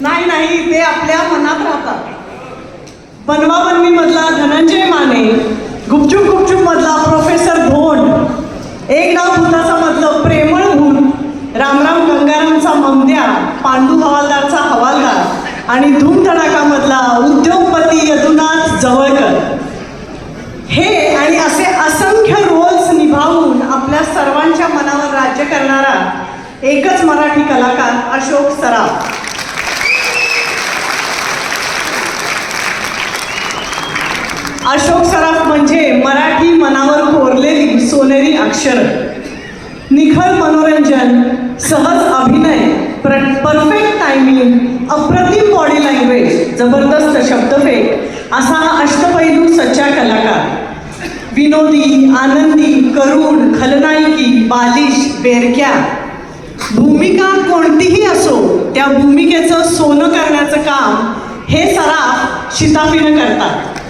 नाही नाही ते आपल्या मनात राहतात. बनवा बनवी मधला धनंजय माने गुपचूप गुपचूप मधला प्रोफेसर धोंड एक डाव भूताचा मधलं प्रेमळ भूत रामराम गंगारामचा ममद्या पांडू हवालदारचा हवालदार आणि धूमधडाका मधला आपल्या सर्वांच्या मनावर राज्य करणारा एकच मराठी कलाकार अशोक सराफ. अशोक सराफ म्हणजे मराठी मनावर कोरलेली सोनेरी अक्षर. निखळ मनोरंजन सहज अभिनय प्र परफेक्ट टायमिंग अप्रतिम बॉडी लँग्वेज जबरदस्त शब्दफेक असा हा अष्टपैलू सच्चा कलाकार. विनोदी आनंदी करुण खलनायकी बालिश बेरक्या. भूमिका कोणतीही असो त्या भूमिकेचं सोनं करण्याचं काम हे सराफ शिताफीनं करतात.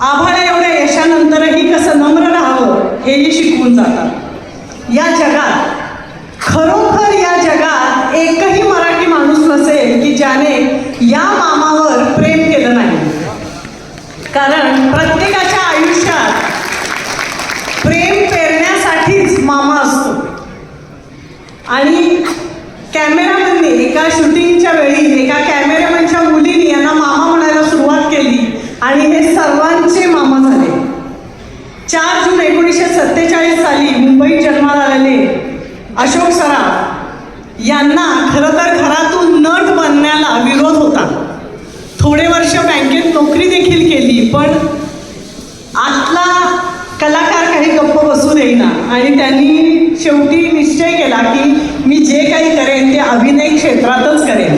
आभाळा एवढ्या यशानंतरही कसं नम्र राहावं हेही शिकवून जातात. या जगात खरोखर या जगात एकही मराठी माणूस नसेल की ज्याने या मामावर प्रेम केलं नाही कारण प्रत्येकाच्या आयुष्यात प्रेम पेरण्यासाठीच मामा असतो आणि कॅमेरामॅनने एका शूटिंगच्या वेळी एका कॅमेरामॅनच्या मुलीने यांना मामा म्हणायला सुरुवात केली आणि हे सर्वांचे मामा झाले. चार जून एकोणीसशे सत्तेचाळीस साली मुंबईत जन्माला आलेले अशोक सराफ यांना खरं तर घरातून नट बनण्याला विरोध होता. थोडे वर्ष बँकेत नोकरी देखील केली पण आतला कलाकार काही गप्प बसू देईना. आणि त्यांनी शेवटी निश्चय केला की मी जे काही करेन ते अभिनय क्षेत्रातच करेन.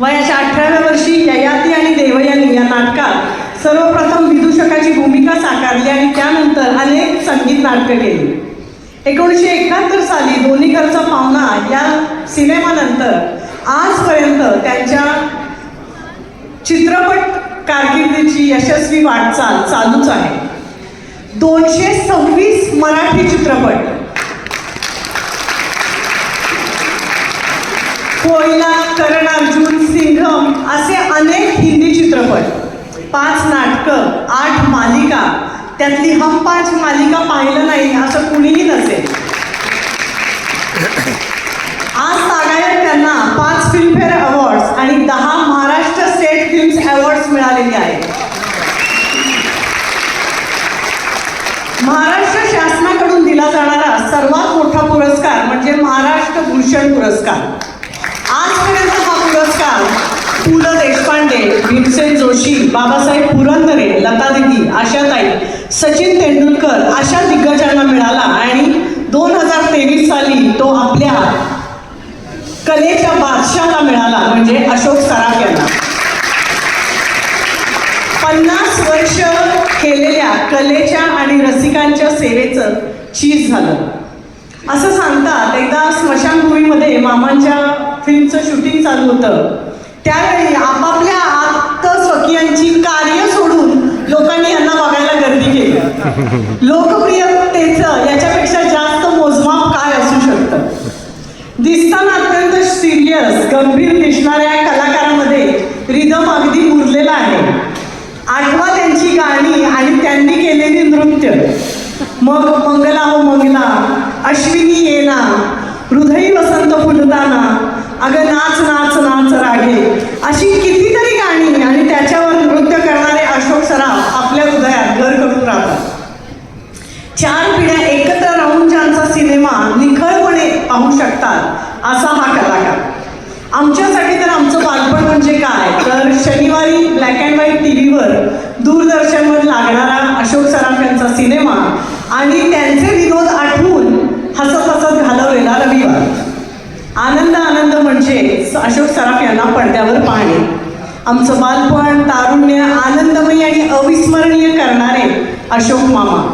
वयाच्या अठराव्या वर्षी ययाती आणि देवयानी या नाटकात सर्वप्रथम विदूषकाची भूमिका साकारली आणि त्यानंतर अनेक संगीत नाटकं केली. एकोणीसशे एकाहत्तर साली दोन्ही घरचा पाहुणा या सिनेमानंतर आजपर्यंत त्यांच्या चित्रपट कारकिर्दीची यशस्वी वाटचाल चालूच आहे. दोनशे सव्वीस मराठी चित्रपट कोयला करण अर्जुन सिंघम असे अनेक हिंदी चित्रपट. पाच नाटकं आठ मालिका. त्यातली हम पाच मालिका पाहिलं नाही असं कुणीही नसेल. आज तागायत त्यांना पाच फिल्मफेअर अवॉर्ड्स आणि दहा महाराष्ट्र स्टेट फिल्म्स अवॉर्ड्स मिळालेले आहेत. महाराष्ट्र शासनाकडून दिला जाणारा सर्वात मोठा पुरस्कार म्हणजे महाराष्ट्र भूषण पुरस्कार. पु ल देशपांडे भीमसेन जोशी बाबासाहेब पुरंदरे लता दिदी आशाताई सचिन तेंडुलकर अशा दिग्गजांना मिळाला आणि दोन हजार तेवीस साली तो आपल्या कलेच्या बादशाला मिळाला म्हणजे अशोक सराफ यांना. पन्नास वर्ष केलेल्या कलेच्या आणि रसिकांच्या सेवेचं चीज झालं. असं सांगतात एकदा स्मशानभूमीमध्ये मामांच्या फिल्मचं शूटिंग चालू होतं. त्यावेळी आपापल्या आत्मस्वकीयांची कार्य सोडून लोकांनी यांना बघायला गर्दी केली. लोकप्रियतेचं याच्यापेक्षा जास्त मोजमाप काय असू शकतं? दिसताना अत्यंत सिरियस गंभीर दिसणाऱ्या कलाकारामध्ये रिदम अगदी मुरलेला आहे. आठवा त्यांची गाणी आणि त्यांनी केलेली नृत्य. मग मंगला हो मंगला अश्विनी येना हृदयी वसंत फुलताना अगं नाच नाच नाच रागे अशी कितीतरी गाणी आणि त्याच्यावर नृत्य करणारे अशोक सराफ आपल्या हृदयात घर करून राहतात चार पिढ्या एकत्र राहून ज्यांचा सिनेमा निखळपणे पाहू शकतात असा हा कलाकार. आमच्यासाठी तर आमचं बालपण म्हणजे काय? तर शनिवारी ब्लॅक अँड व्हाईट टी व्हीवर दूरदर्शनवर लागणारा अशोक सराफ यांचा सिनेमा आणि त्यांचे विनोद आठवून हसत हसत घालवलेला रविवार. आनंद आनंद म्हणजे अशोक सराफ यांना पडद्यावर पाहणे. आमचं बालपण तारुण्य आनंदमयी आणि अविस्मरणीय करणारे अशोक मामा.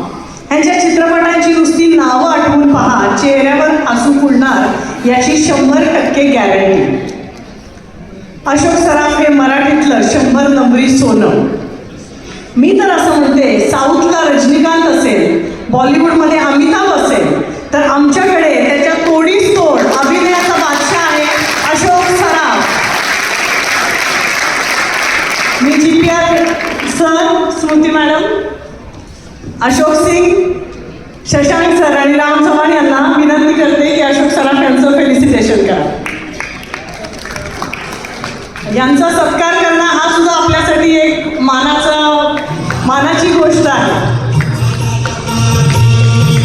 ह्यांच्या चित्रपटांची नुसती नावं आठवून पहा चेहऱ्यावर हसू फुलणार याची शंभर टक्के गॅरंटी अशोक सराफ हे मराठीतलं शंभर नंबरी सोनं. मी तर असं म्हणते साऊथला रजनीकांत असेल बॉलिवूडमध्ये अमिताभ असेल तर आमच्याकडे त्याच्या तोडीस तोड अभिनयाचा बादशाह आहे अशोक सराफ. मी G P R sir Smriti madam Ashok Singh Shashank sir आणि राम चव्हाण यांना विनंती करते की अशोक सराफ यांचं फेलिसिटेशन करा. यांचा सत्कार करणं हा सुद्धा आपल्यासाठी एक मानाचा मानाची गोष्ट आहे.